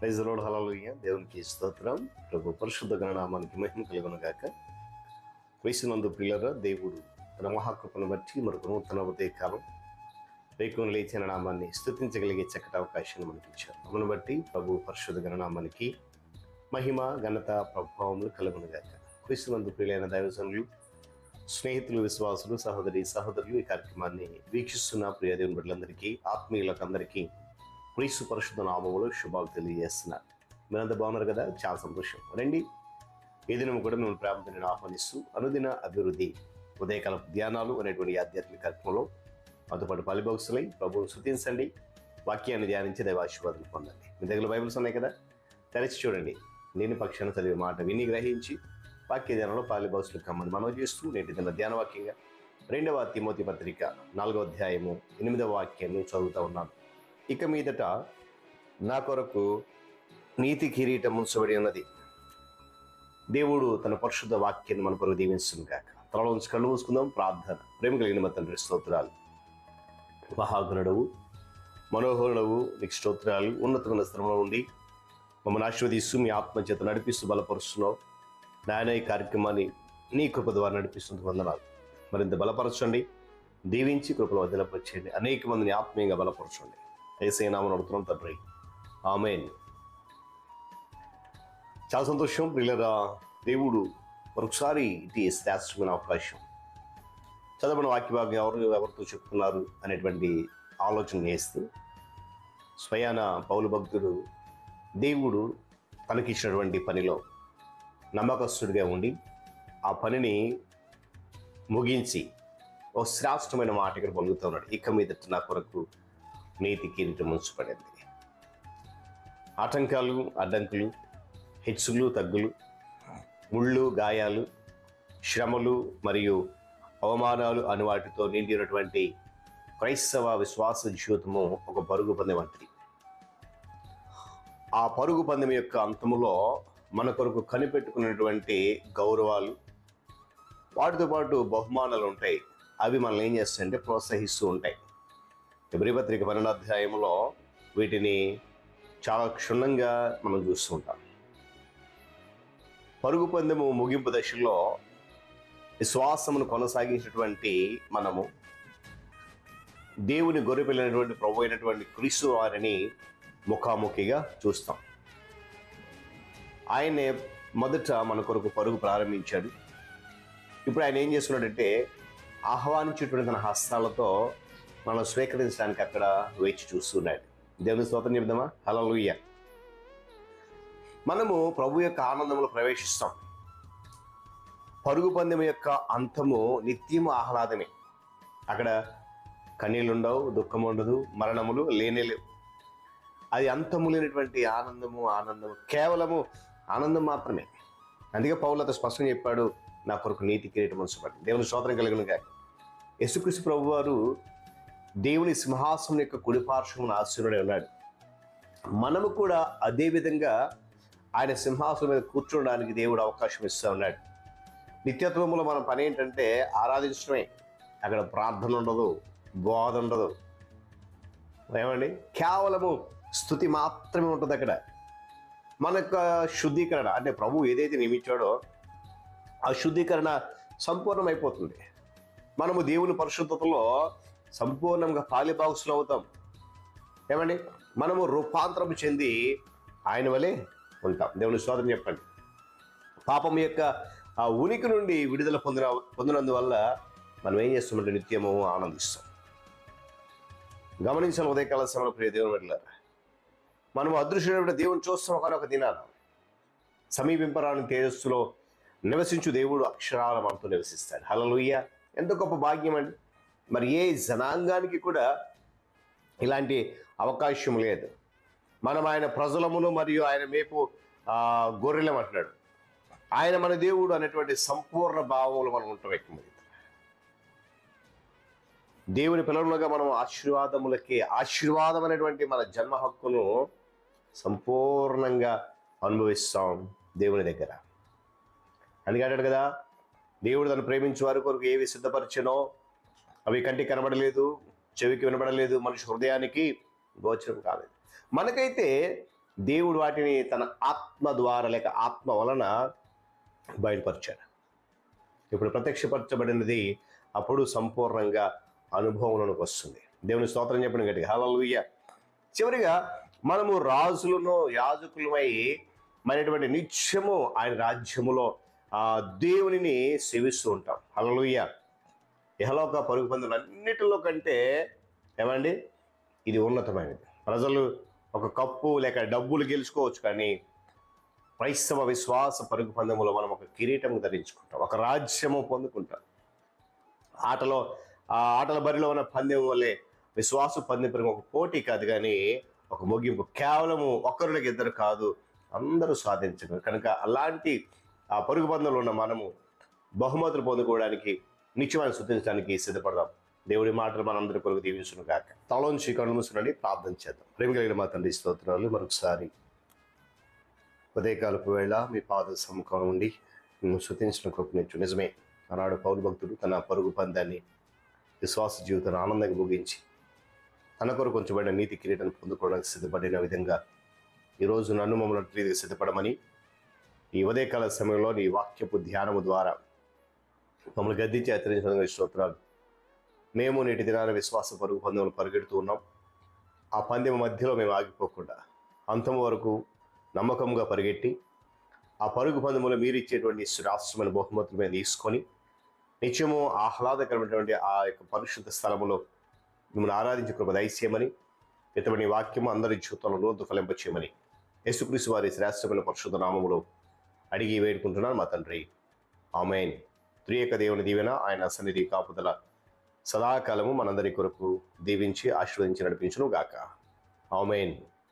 Praise road hallelujah దేవునికి స్తోత్రం. ప్రభు పరిశుద్ధ గణనామానికి మహిమ కలుగును గాక వయసునందు పిల్లర దేవుడు తన మహాకృపను బట్టి మరొక నూతన ఉదయకాలం వేకుని లేచిన నామాన్ని స్థుతించగలిగే చక్కటి అవకాశాన్ని మనకి ఇచ్చారు అమను బట్టి ప్రభు పరిశుద్ధ గణనామానికి మహిమ ఘనత ప్రభావములు కలుగును గాక క్రీస్తునందు ప్రియులైన దైవజనులు స్నేహితులు విశ్వాసులు సహోదరి సహోదరులు ఈ కార్యక్రమాన్ని వీక్షిస్తున్న ప్రియ దేవుని బిడ్డలందరికీ ఆత్మీయులకు అందరికీ క్రీస్తు పరిశుద్ధ నామములో శుభాలు తెలియజేస్తున్నారు మీరంతా బాగున్నారు కదా? చాలా సంతోషం. రండి. ఈ దినం కూడా మేము ప్రేమతో నేను ఆహ్వానిస్తూ అనుదిన అభివృద్ధి ఉదయకాల ధ్యానాలు అనేటువంటి ఆధ్యాత్మిక కార్యక్రమంలో మాతో పాటు పాలిభాగస్తులై ప్రభువును శృతించండి వాక్యాన్ని ధ్యానించి దైవాశీర్వాదం పొందండి. మీ దగ్గర బైబిల్స్ ఉన్నాయి కదా? తెరచి చూడండి. నేను పక్షాన్ని చదివే మాట విని గ్రహించి వాక్య ధ్యానంలో పాలిభాగస్తులు కమ్మని మనవి చేస్తూ నేటి దిన ధ్యాన వాక్యంగా రెండవ తిమోతి పత్రిక నాలుగవ అధ్యాయము ఎనిమిదవ వాక్యాన్ని చదువుతూ ఉన్నాను. ఇక మీదట నా కొరకు నీతి కిరీటం ఉంచబడి ఉన్నది. దేవుడు తన పరిశుద్ధ వాక్యాన్ని మన కొరకు దీవిస్తుంది కాక తలలో ఉంచి కళ్ళు మూసుకుందాం ప్రార్థన. ప్రేమ కలిగిన మా తండ్రి స్తోత్రాలు. మహాగుణుడవు మనోహరుడవు నీకు స్తోత్రాలు. ఉన్నతమైన స్థలంలో ఉండి మమ్మల్ని ఆశీర్వదిస్తూ మీ ఆత్మ చేత నడిపిస్తూ బలపరుస్తున్నావు. నాయన ఈ కార్యక్రమాన్ని నీ కృప ద్వారా నడిపిస్తుంది వందనాలు. మరింత బలపరచండి. దీవించి కృపలో వదిలపరచండి అనేక మందిని ఆత్మీయంగా బలపరచండి. ఏసై నామం అడుగుతున్నాం తండ్రి. ఆమెన్. చాలా సంతోషం ప్రియులరా. దేవుడు మరొకసారి ఇది శ్రేష్టమైన అవకాశం. చదవని వాక్యభాగం ఎవరు ఎవరితో చెప్తున్నారు అనేటువంటి ఆలోచన చేస్తూ స్వయాన పౌలు భక్తుడు దేవుడు తనకిచ్చినటువంటి పనిలో నమ్మకస్తుడిగా ఉండి ఆ పనిని ముగించి ఒక శ్రేష్టమైన మాట ఇక్కడ పొందుతున్నాడు ఇక మీదట నా కొరకు నీతి కిరీటం ఉంచబడింది ఆటంకాలు అడ్డంకులు హెచ్చులు తగ్గులు ముళ్ళు గాయాలు శ్రమలు మరియు అవమానాలు అను వాటితో నిండినటువంటి క్రైస్తవ విశ్వాస జీవితము ఒక పరుగు పందెం వంటిది. ఆ పరుగు పందెం యొక్క అంతములో మన కొరకు కనిపెట్టుకున్నటువంటి గౌరవాలు వాటితో పాటు బహుమానాలు ఉంటాయి. అవి మనల్ని ఏం చేస్తాయంటే ప్రోత్సహిస్తూ ఉంటాయి. ఎబ్రి పత్రిక వీటిని చాలా క్షుణ్ణంగా మనం చూస్తూ ఉంటాం. పరుగు పందెము ముగింపు దశలో విశ్వాసమును కొనసాగించినటువంటి మనము దేవుని గొర్రెపిల్లినటువంటి ప్రభు అయినటువంటి క్రీస్తు వారిని ముఖాముఖిగా చూస్తాం. ఆయనే మొదట మన కొరకు పరుగు ప్రారంభించాడు. ఇప్పుడు ఆయన ఏం చేస్తున్నాడంటే ఆహ్వానించేటువంటి తన హస్తాలతో మనం స్వీకరించడానికి అక్కడ వేచి చూస్తున్నాడు. దేవుని స్తోత్రం చెప్దామా హలో లూయ మనము ప్రభు యొక్క ఆనందంలో ప్రవేశిస్తాం. పరుగు పందెం యొక్క అంతము నిత్యము ఆహ్లాదమే. అక్కడ కన్నీళ్ళు ఉండవు దుఃఖం ఉండదు మరణములు లేనే లేవు. అది అంతము లేనటువంటి ఆనందము ఆనందము కేవలము ఆనందం మాత్రమే. అందుకే పౌలత స్పష్టంగా చెప్పాడు నా కొరకు నీతి కిరీటం ఉంచబడి దేవుని స్తోత్రం కలిగిన గాక యేసుక్రీస్తు ప్రభు వారు దేవుని సింహాసనం యొక్క కుడిపార్శ్వమున ఆశ్చర్యుడే ఉన్నాడు. మనము కూడా అదే విధంగా ఆయన సింహాసనం మీద కూర్చోడానికి దేవుడు అవకాశం ఇస్తూ ఉన్నాడు. నిత్యత్వములో మన పని ఏంటంటే ఆరాధించడమే. అక్కడ ప్రార్థన ఉండదు బోధ ఉండదు. ఏమండి? కేవలము స్థుతి మాత్రమే ఉంటుంది అక్కడ. మన యొక్క శుద్ధీకరణ అంటే ప్రభు ఏదైతే నియమించాడో ఆ శుద్ధీకరణ సంపూర్ణమైపోతుంది. మనము దేవుని పరిశుద్ధతలో సంపూర్ణంగా పాలిభాగస్సులు అవుతాం. ఏమండి? మనము రూపాంతరం చెంది ఆయన వలె ఉంటాం. దేవుని శోధన చెప్పండి. పాపం యొక్క ఆ ఉనికి నుండి విడుదల పొందిన పొందినందువల్ల మనం ఏం చేస్తామంటే నిత్యము ఆనందిస్తాం. గమనించిన ఉదయకాల సమయంలో ప్రియ దేవుని వెళ్ళారు మనం అదృశ్యమైన దేవుని చూస్తాం ఒకనొక దినాన. సమీపింపరాని తేజస్సులో నివసించు దేవుడు అక్షరాల మనతో నివసిస్తాడు. హలలుయ్య ఎంత గొప్ప భాగ్యం అండి. మరి ఏ జనాంగానికి కూడా ఇలాంటి అవకాశం లేదు. మనం ఆయన ప్రజలమును మరియు ఆయన మేపు ఆ, గొర్రెలం అంటున్నాడు. ఆయన మన దేవుడు అనేటువంటి సంపూర్ణ భావములు మనం ఉంటాం ఎక్కువ దేవుని పిల్లలుగా మనం ఆశీర్వాదములకి ఆశీర్వాదం అనేటువంటి మన జన్మ హక్కును సంపూర్ణంగా అనుభవిస్తాం దేవుని దగ్గర. అందుకే అంటాడు కదా దేవుడు తను ప్రేమించే వారి కొరకు ఏవి సిద్ధపరిచినో అవి కంటికి కనబడలేదు చెవికి వినబడలేదు మనిషి హృదయానికి గోచరం కాలేదు. మనకైతే దేవుడు వాటిని తన ఆత్మ ద్వారా లేక ఆత్మ వలన బయటపరిచాడు ఇప్పుడు ప్రత్యక్షపరచబడినది అప్పుడు సంపూర్ణంగా అనుభవంలోకి వస్తుంది. దేవుని స్తోత్రం చెప్పిన గట్టి హలలుయ్య చివరిగా మనము రాజులను యాజకులమై మనటువంటి నిత్యము ఆయన రాజ్యములో ఆ దేవునిని సేవిస్తూ ఉంటాం. హల్లెలూయా. ఇహలోక పరుగు పందులు అన్నిటిలో కంటే ఏమండి? ఇది ఉన్నతమైనది. ప్రజలు ఒక కప్పు లేక డబ్బులు గెలుచుకోవచ్చు కానీ క్రైస్తవ విశ్వాస పరుగు పందెములో మనం ఒక కిరీటం ధరించుకుంటాం. ఒక రాజ్యము పొందుకుంటాం. ఆటలో ఆ ఆటల బరిలో ఉన్న పందెం వల్లే విశ్వాస పందెం ఒక పోటీ కాదు కానీ ఒక ముగింపు. కేవలము ఒకరికి ఇద్దరు కాదు అందరూ సాధించగలరు. కనుక అలాంటి ఆ పరుగు పందెంలో ఉన్న మనము బహుమతులు పొందుకోవడానికి నిత్యమైన శుద్ధించడానికి సిద్ధపడదాం. దేవుడి మాటలు మనందరి కొరకు దీవించును కాక తలోంచి కళ్ళు మూసుకుని ప్రార్థన చేద్దాం. ప్రేమ కలిగిన మా తండ్రి స్తోత్రాలు. మరొకసారి ఉదయకాలపు వేళ మీ పాద సముఖం ఉండి మేము శృతించిన కృపనిచ్చు నిజమే ఆనాడు పౌరు భక్తుడు తన పరుగు పందాన్ని విశ్వాస జీవితాన్ని ఆనందంగా ముగించి తన కొరకు ఉంచబడిన నీతి కిరీటాన్ని పొందుకోవడానికి సిద్ధపడిన విధంగా ఈరోజు నన్ను మమ్మల్ని సిద్ధపడమని ఈ ఉదయకాల సమయంలో నీ వాక్యపు ధ్యానము ద్వారా మమ్మల్ని గద్దించి హెచ్చరించిన స్తోత్రాలు. మేము నేటి దినాన విశ్వాస పరుగు పందెంలో పరిగెడుతూ ఉన్నాం. ఆ పందెం మధ్యలో మేము ఆగిపోకుండా అంతం వరకు నమ్మకంగా పరిగెట్టి ఆ పరుగు పందెములు మీరు ఇచ్చేటువంటి శ్రాష్టమైన బహుమతులు మేము తీసుకొని నిత్యము ఆహ్లాదకరమైనటువంటి ఆ యొక్క పరిశుద్ధ స్థలములో మిమ్మల్ని ఆరాధించే కృప దయచేయమని ఇతని వాక్యము అందరి జీవితంలో నూతన ఫలింపచేయమని యేసుక్రీస్తు వారి శ్రేష్టమైన పరిశుద్ధ నామములో అడిగి వేడుకుంటున్నాను మా తండ్రి. ఆమెన్. త్రియక దేవుని దీవెన ఆయన సన్నిధి కాపుదల సదాకాలము మనందరి కొరకు దీవించి ఆశీర్వదించి నడిపించును గాక ఆమెన్.